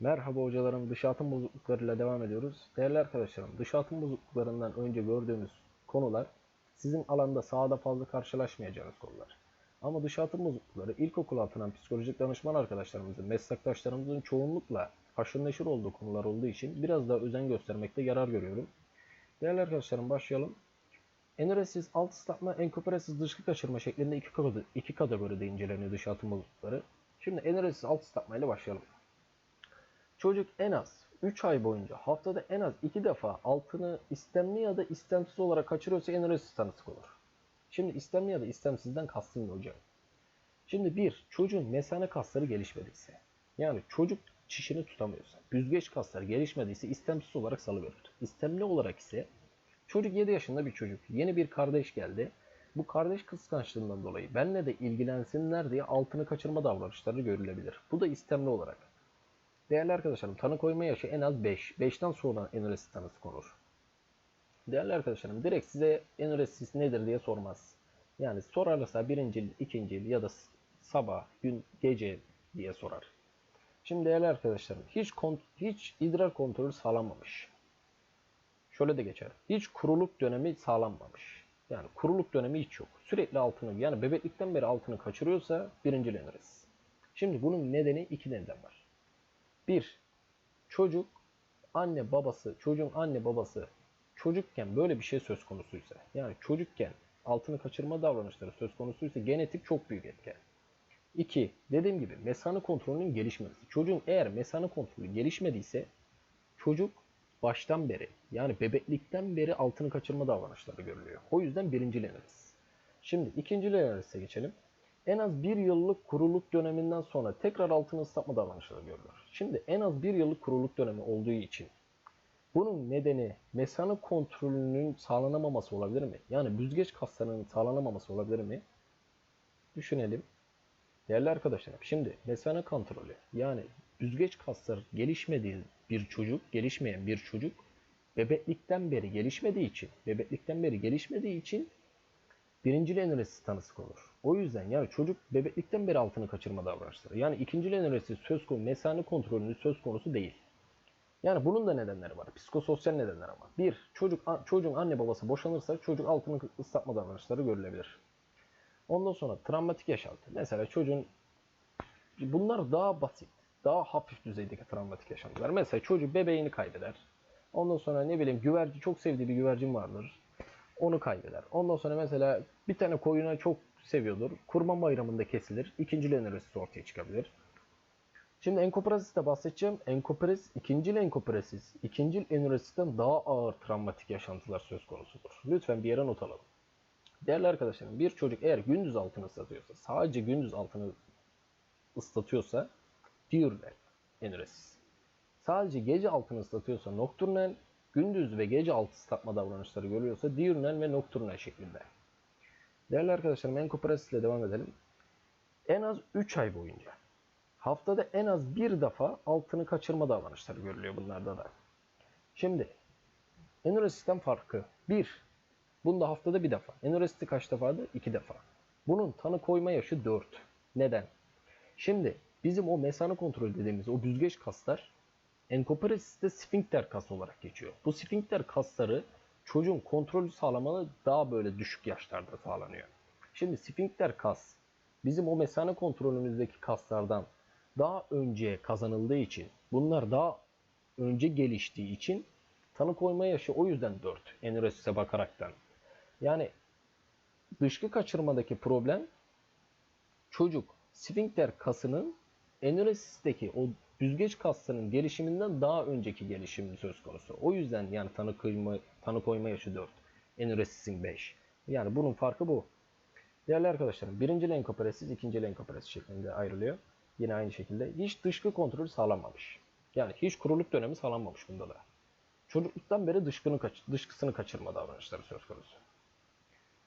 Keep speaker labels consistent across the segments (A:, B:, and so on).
A: Merhaba hocalarım, dış atım bozukluklarıyla devam ediyoruz. Değerli arkadaşlarım, dış atım bozukluklarından önce gördüğümüz konular sizin alanda sahada fazla karşılaşmayacağınız konular. Ama dış atım bozuklukları ilkokul atılan psikolojik danışman arkadaşlarımızın, meslektaşlarımızın çoğunlukla haşır neşir olduğu konular olduğu için biraz daha özen göstermekte yarar görüyorum. Değerli arkadaşlarım başlayalım. Enuresis, alt ıslatma, enkopresis dışkı kaçırma şeklinde iki, kategori- iki kategoride inceleniyor dış atım bozuklukları. Şimdi enuresis alt ıslatma ile başlayalım. Çocuk en az 3 ay boyunca haftada en az 2 defa altını istemli ya da istemsiz olarak kaçırıyorsa enuresis tanısı olur. Şimdi istemli ya da istemsizden kastım ne hocam? Şimdi bir, çocuğun mesane kasları gelişmediyse, yani çocuk çişini tutamıyorsa, büzgeç kasları gelişmediyse istemsiz olarak salıverir. İstemli olarak ise çocuk 7 yaşında bir çocuk, yeni bir kardeş geldi. Bu kardeş kıskançlığından dolayı benle de ilgilensinler diye altını kaçırma davranışları görülebilir. Bu da istemli olarak. Değerli arkadaşlarım tanı koyma yaşı en az 5. 5'ten sonra enuresis tanısı konur. Değerli arkadaşlarım direkt size enuresis nedir diye sormaz. Yani sorarsa birinci yıl, ikinci yıl ya da sabah, gün, gece diye sorar. Şimdi değerli arkadaşlarım hiç kont- hiç idrar kontrolü sağlanmamış. Şöyle de geçer. Hiç kuruluk dönemi sağlanmamış. Yani kuruluk dönemi hiç yok. Sürekli altını yani bebeklikten beri altını kaçırıyorsa birinci enuresis. Şimdi bunun nedeni iki neden var. Bir, çocuk anne babası, çocuğun anne babası çocukken böyle bir şey söz konusuysa, yani çocukken altını kaçırma davranışları söz konusuysa genetik çok büyük etken. İki, dediğim gibi mesane kontrolünün gelişmemesi. Çocuğun eğer mesane kontrolü gelişmediyse çocuk baştan beri yani bebeklikten beri altını kaçırma davranışları görülüyor. O yüzden birinci leneriz. Şimdi ikinci leneris'e geçelim. En az bir yıllık kuruluk döneminden sonra tekrar altını ıslatma davranışları görülür. Şimdi en az bir yıllık kuruluk dönemi olduğu için bunun nedeni mesane kontrolünün sağlanamaması olabilir mi? Yani büzgeç kaslarının sağlanamaması olabilir mi? Düşünelim. Değerli arkadaşlarım şimdi mesane kontrolü yani büzgeç kasları gelişmediği bir çocuk, gelişmeyen bir çocuk bebeklikten beri gelişmediği için, bebeklikten beri gelişmediği için birinci enuresis tanısı konur. O yüzden yani çocuk bebeklikten beri altını kaçırma davranışları. Yani ikinci enuresis söz konusu, mesane kontrolünün söz konusu değil. Yani bunun da nedenleri var. Psikososyal nedenler ama. Bir, çocuk çocuğun anne babası boşanırsa çocuk altını ıslatma davranışları görülebilir. Ondan sonra travmatik yaşantı. Mesela çocuğun bunlar daha basit, daha hafif düzeydeki travmatik yaşantılar. Mesela çocuk bebeğini kaybeder. Ondan sonra ne bileyim güvercin çok sevdiği bir güvercin vardır. Onu kaybeder. Ondan sonra mesela bir tane koyuna çok seviyordur. Kurban bayramında kesilir. İkinci enuresis ortaya çıkabilir. Şimdi enkopresiste bahsedeceğim. Enkopresis, ikinci enkopresis, ikinci enuresisten daha ağır travmatik yaşantılar söz konusudur. Lütfen bir yere not alalım. Değerli arkadaşlarım bir çocuk eğer gündüz altını ıslatıyorsa, sadece gündüz altını ıslatıyorsa diurnal enuresis. Sadece gece altını ıslatıyorsa nokturnal, gündüz ve gece altı ıslatma davranışları görüyorsa diurnal ve nokturnal şeklinde. Değerli arkadaşlarım enkopresis ile devam edelim. En az 3 ay boyunca haftada en az bir defa altını kaçırma davranışları görülüyor bunlarda da. Şimdi enuresisten farkı 1. Bunda haftada bir defa. Enuresiti kaç defadı? 2 defa. Bunun tanı koyma yaşı 4. Neden? Şimdi bizim o mesane kontrolü dediğimiz o büzgeç kaslar enkopresiste sfinkter kas olarak geçiyor. Bu sfinkter kasları çocuğun kontrolü sağlamalı daha böyle düşük yaşlarda sağlanıyor. Şimdi sfinkter kas bizim o mesane kontrolümüzdeki kaslardan daha önce kazanıldığı için bunlar daha önce geliştiği için tanı koyma yaşı o yüzden 4 enuresise bakaraktan. Yani dışkı kaçırmadaki problem çocuk sfinkter kasının enuresisteki o büzgeç kaslarının gelişiminden daha önceki gelişimi söz konusu. O yüzden yani tanı koyma, tanı koyma yaşı 4. Enuresisin 5. Yani bunun farkı bu. Değerli arkadaşlarım birinci lenkopresis, ikinci lenkopresis şeklinde ayrılıyor. Yine aynı şekilde hiç dışkı kontrolü sağlanmamış. Yani hiç kuruluk dönemi sağlanmamış bunda da. Çocukluktan beri dışkını kaç, dışkısını kaçırma davranışları söz konusu.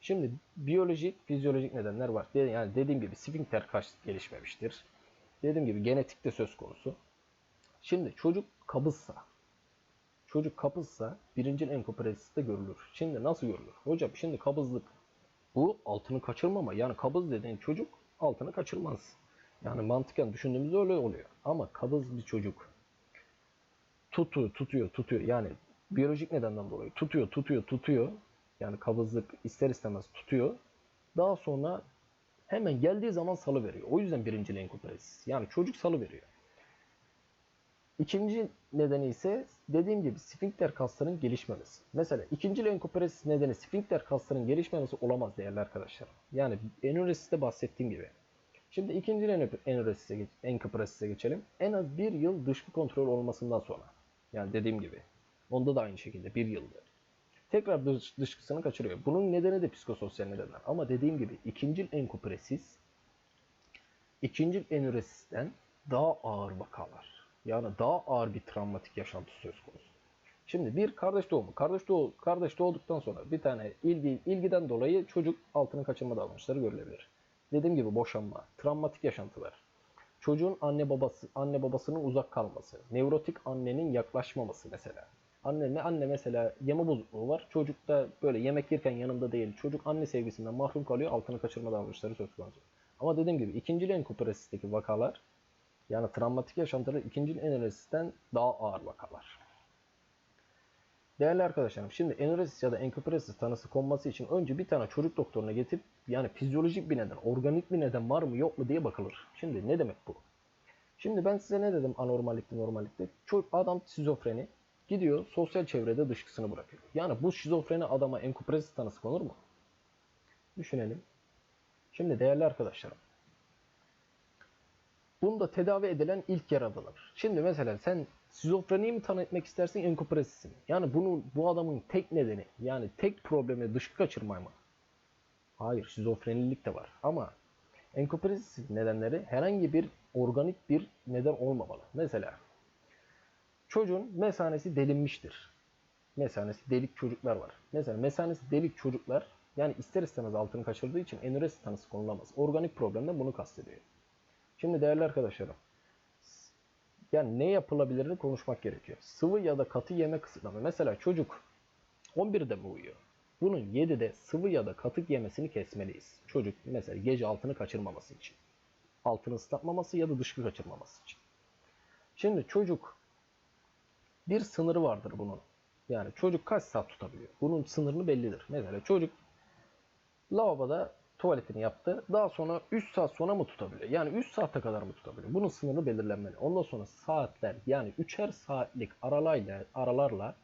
A: Şimdi biyolojik, fizyolojik nedenler var. Yani dediğim gibi sfinkter kas gelişmemiştir. Dediğim gibi genetik de söz konusu. Şimdi çocuk kabızsa, çocuk kabızsa birinci enkopresiste görülür. Şimdi nasıl görülür? Hocam şimdi kabızlık bu altını kaçırmama. Yani kabız dediğin çocuk altını kaçırmaz. Yani mantıken düşündüğümüzde öyle oluyor. Ama kabız bir çocuk tutuyor, tutuyor, tutuyor. Yani biyolojik nedenden dolayı tutuyor, tutuyor, tutuyor. Yani kabızlık ister istemez tutuyor. Daha sonra hemen geldiği zaman salı veriyor. O yüzden birinci lenkopresis. Yani çocuk salı veriyor. İkinci nedeni ise dediğim gibi sfinkter kasların gelişmemesi. Mesela ikinci lenkopresis nedeni sfinkter kasların gelişmemesi olamaz değerli arkadaşlar. Yani enüresiste bahsettiğim gibi. Şimdi ikinci enkopresise geçelim. En az bir yıl dışkı kontrol olmasından sonra. Yani dediğim gibi. Onda da aynı şekilde bir yıldır. Tekrar dış, dışkısını kaçırıyor. Bunun nedeni de psikososyal nedenler. Ama dediğim gibi ikinci enkopresis ikinci enüresisten daha ağır vakalar. Yani daha ağır bir travmatik yaşantı söz konusu. Şimdi bir kardeş doğumu. Kardeş, doğu, kardeş doğduktan sonra bir tane ilgi, ilgiden dolayı çocuk altını kaçırma davranışları görülebilir. Dediğim gibi boşanma, travmatik yaşantılar. Çocuğun anne babası anne babasının uzak kalması, nevrotik annenin yaklaşmaması mesela. Anne ne anne mesela yeme bozukluğu var. Çocuk da böyle yemek yerken yanında değil. Çocuk anne sevgisinden mahrum kalıyor. Altını kaçırma davranışları söz konusu. Ama dediğim gibi ikinci enkopresisteki vakalar yani travmatik yaşantılar ikinci enüresisten daha ağır vakalar. Değerli arkadaşlarım şimdi enüresis ya da enkopresis tanısı konması için önce bir tane çocuk doktoruna getirip yani fizyolojik bir neden, organik bir neden var mı yok mu diye bakılır. Şimdi ne demek bu? Şimdi ben size ne dedim anormallikte normallikte? Çocuk, adam şizofreni gidiyor sosyal çevrede dışkısını bırakıyor. Yani bu şizofreni adama enkopresis tanısı konur mu? Düşünelim. Şimdi değerli arkadaşlarım Bunda tedavi edilen ilk yer alınır. Şimdi mesela sen şizofreniyi mi tanı etmek istersin enkopresisi mi? Yani bunu bu adamın tek nedeni yani tek problemi dışkı kaçırma mı? Hayır şizofrenilik de var ama enkopresis nedenleri herhangi bir organik bir neden olmamalı. Mesela çocuğun mesanesi delinmiştir. Mesanesi delik çocuklar var. Mesela mesanesi delik çocuklar yani ister istemez altını kaçırdığı için enüresi tanısı konulamaz. Organik problemden bunu kastediyor. Şimdi değerli arkadaşlarım, yani ne yapılabilirini konuşmak gerekiyor. Sıvı ya da katı yeme kısıtlama. Mesela çocuk 11'de mi uyuyor? Bunun 7'de sıvı ya da katı yemesini kesmeliyiz. Çocuk mesela gece altını kaçırmaması için. Altını ıslatmaması ya da dışkı kaçırmaması için. Şimdi çocuk bir sınırı vardır bunun. Yani çocuk kaç saat tutabiliyor? Bunun sınırını bellidir. Mesela çocuk lavaboda tuvaletini yaptı. Daha sonra 3 saat sonra mı tutabiliyor? Yani 3 saate kadar mı tutabiliyor? Bunun sınırı belirlenmeli. Ondan sonra saatler yani 3'er saatlik aralayla, aralarla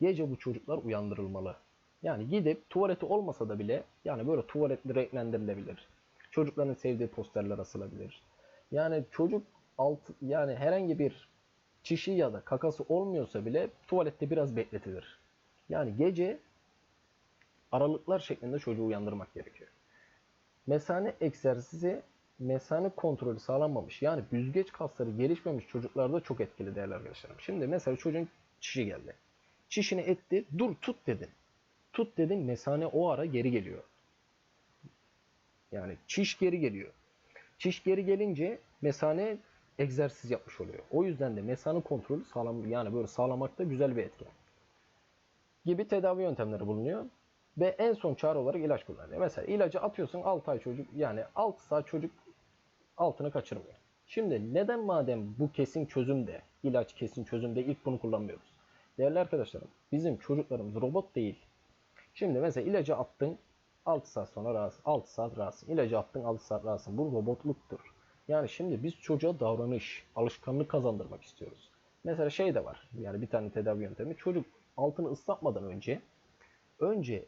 A: gece bu çocuklar uyandırılmalı. Yani gidip tuvaleti olmasa da bile yani böyle tuvaletli renklendirilebilir. Çocukların sevdiği posterler asılabilir. Yani çocuk alt yani herhangi bir çişi ya da kakası olmuyorsa bile tuvalette biraz bekletilir. Yani gece aralıklar şeklinde çocuğu uyandırmak gerekiyor. Mesane egzersizi mesane kontrolü sağlanmamış yani büzgeç kasları gelişmemiş çocuklarda çok etkili değerli arkadaşlarım. Şimdi mesela çocuğun çişi geldi. Çişini etti. Dur tut dedin. Tut dedin mesane o ara geri geliyor. Yani çiş geri geliyor. Çiş geri gelince mesane egzersiz yapmış oluyor. O yüzden de mesane kontrolü sağlam yani böyle sağlamakta güzel bir etken. Gibi tedavi yöntemleri bulunuyor. Ve en son çare olarak ilaç kullanıyor. Mesela ilacı atıyorsun 6 ay çocuk yani 6 saat çocuk altını kaçırmıyor. Şimdi neden madem bu kesin çözümde, ilaç kesin çözümde ilk bunu kullanmıyoruz? Değerli arkadaşlarım bizim çocuklarımız robot değil. Şimdi mesela ilacı attın 6 saat sonra rahatsın. 6 saat rahatsın. İlacı attın 6 saat rahatsın. Bu robotluktur. Yani şimdi biz çocuğa davranış, alışkanlık kazandırmak istiyoruz. Mesela şey de var. Yani bir tane tedavi yöntemi. Çocuk altını ıslatmadan önce önce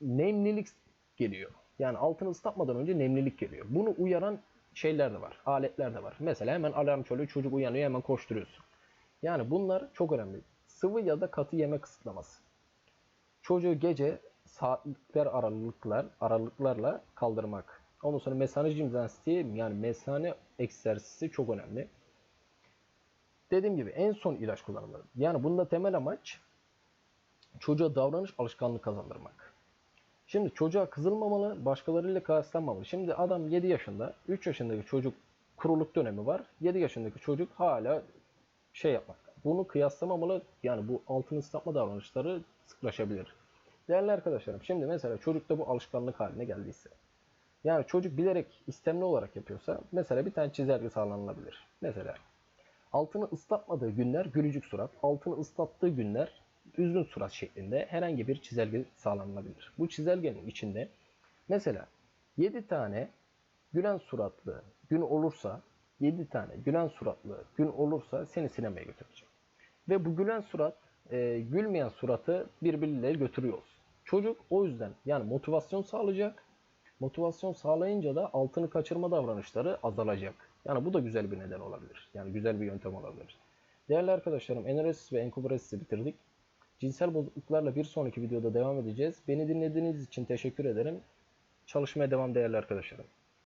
A: nemlilik geliyor. Yani altını ıslatmadan önce nemlilik geliyor. Bunu uyaran şeyler de var. Aletler de var. Mesela hemen alarm çalıyor. Çocuk uyanıyor hemen koşturuyorsun. Yani bunlar çok önemli. Sıvı ya da katı yeme kısıtlaması. Çocuğu gece saatlikler aralıklar aralıklarla kaldırmak. Ondan sonra mesane jimnastiği yani mesane egzersizi çok önemli. Dediğim gibi en son ilaç kullanımları. Yani bunda temel amaç çocuğa davranış alışkanlığı kazandırmak. Şimdi çocuğa kızılmamalı, başkalarıyla kıyaslanmamalı. Şimdi adam 7 yaşında, 3 yaşındaki çocuk kuruluk dönemi var. 7 yaşındaki çocuk hala şey yapmak. Bunu kıyaslamamalı. Yani bu altın ıslatma davranışları sıklaşabilir. Değerli arkadaşlarım şimdi mesela çocukta bu alışkanlık haline geldiyse. Yani çocuk bilerek istemli olarak yapıyorsa mesela bir tane çizelge sağlanılabilir. Mesela Altını ıslatmadığı günler gülücük surat, altını ıslattığı günler üzgün surat şeklinde herhangi bir çizelge sağlanabilir. Bu çizelgenin içinde mesela 7 tane gülen suratlı gün olursa 7 tane gülen suratlı gün olursa seni sinemaya götüreceğim. Ve bu gülen surat e, gülmeyen suratı birbirleriyle götürüyoruz. Çocuk o yüzden yani motivasyon sağlayacak. Motivasyon sağlayınca da altını kaçırma davranışları azalacak. Yani bu da güzel bir neden olabilir. Yani güzel bir yöntem olabilir. Değerli arkadaşlarım Eneresis ve Enkubrasis'i bitirdik. Cinsel bozukluklarla bir sonraki videoda devam edeceğiz. Beni dinlediğiniz için teşekkür ederim. Çalışmaya devam değerli arkadaşlarım.